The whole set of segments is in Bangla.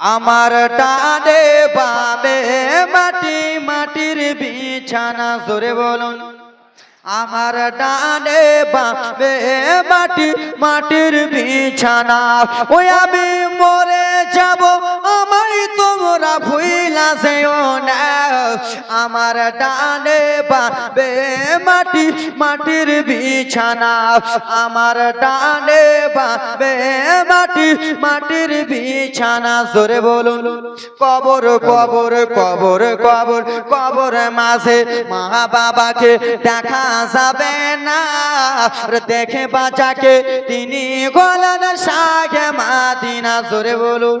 আমার ডানে বামে মাটি, মাটির বিছানা, জোরে বলুন। আমার ডানে বামে মাটি, মাটির বিছানা, ওই আমি মরে যাব, আমায় তোমরা ভুইলা যেও না। আমার ডানে বামে মাটি, মাটির বিছানা, আমার ডানে বামে মাটির বিছানা, জোরে বলুন। কবর কবর কবর কবর কবর মাঝে মা বাবাকে দেখা যাবে না। দেখে বাচ্চাকে তিনি সাগে মাদিনা বলুন।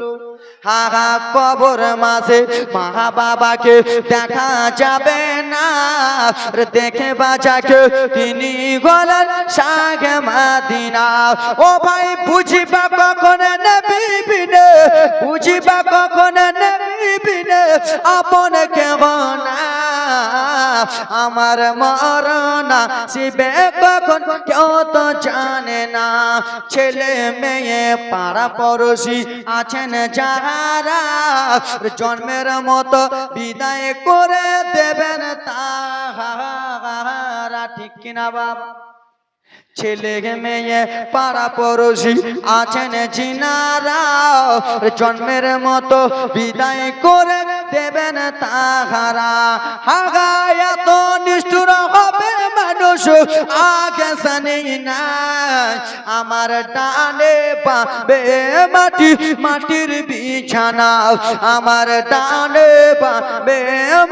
হা হা, কবর মাঝে মা বাবাকে দেখা যাবে না। দেখে বাচ্চাকে তিনি গলার সাগে ও ভাই, বুঝিবা কখন বুঝিবা কখন আপন কেমন আমার মরনা শিবে কখন, কেউ তো জানে না। ছেলে মেয়ে পাড়া পড়োশি আছেন যাহারা, জন্মের মতো বিদায় করে দেবেন তাহারা। ঠিক কিনা বাবা? ছেলে মেয়ে পাড়া পড়োশি আছেন চিনারা জন্মের মতো বিদায় করে দেবেন তাহারা। হাগায় তো মানুষ আগে জানি না আমার ডানে পাবে মাটি, মাটির বিছানা। আমার ডানে পাবে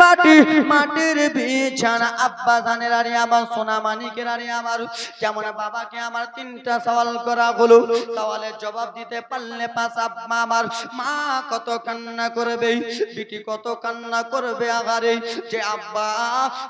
মাটি, মাটির বিছানা। আব্বা জানের আরে আমার, সোনা মানিকের আরে আমার, কেমন বাবাকে আমার তিনটা সওয়াল করা হলো। সওয়ালের জবাব দিতে পারলে পাঁচ আব্বা আমার, মা কত কান্না করবে, বিটি কত কান্না করবে আগারে যে আব্বা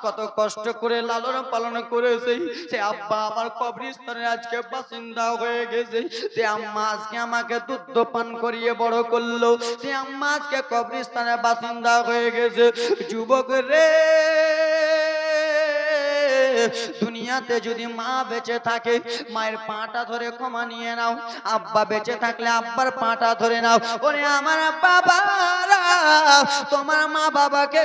কত কষ্ট করে লালন পালন করেছে। সে আব্বা আমার কবরস্থানে আজকে বাসিন্দা হয়ে গেছে। সে আম্মা আজকে আমাকে দুধ পান করিয়ে বড় করল। সে আম্মা আজকে কবরস্থানে বাসিন্দা হয়ে গেছে। যুবক রে দুনিয়াতে যদি মা বেঁচে থাকে, মায়ের পাটা ধরে ক্ষমা নিয়ে নাও। আব্বা বেঁচে থাকলে আব্বার পাটা ধরে নাও। ওরে আমার বাবারা, তোমার মা বাবাকে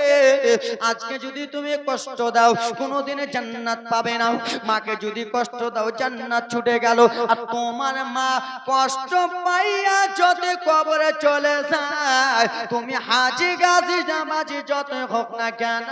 আজকে যদি তুমি কষ্ট দাও, কোনোদিনে জান্নাত পাবে না। মাকে যদি কষ্ট দাও, জান্নাত ছুটে গেল। আর তোমার মা কষ্ট পাইয়া যদি কবরে চলে যায়, তুমি হাজি গাজি জামাজি যত হোক না কেন।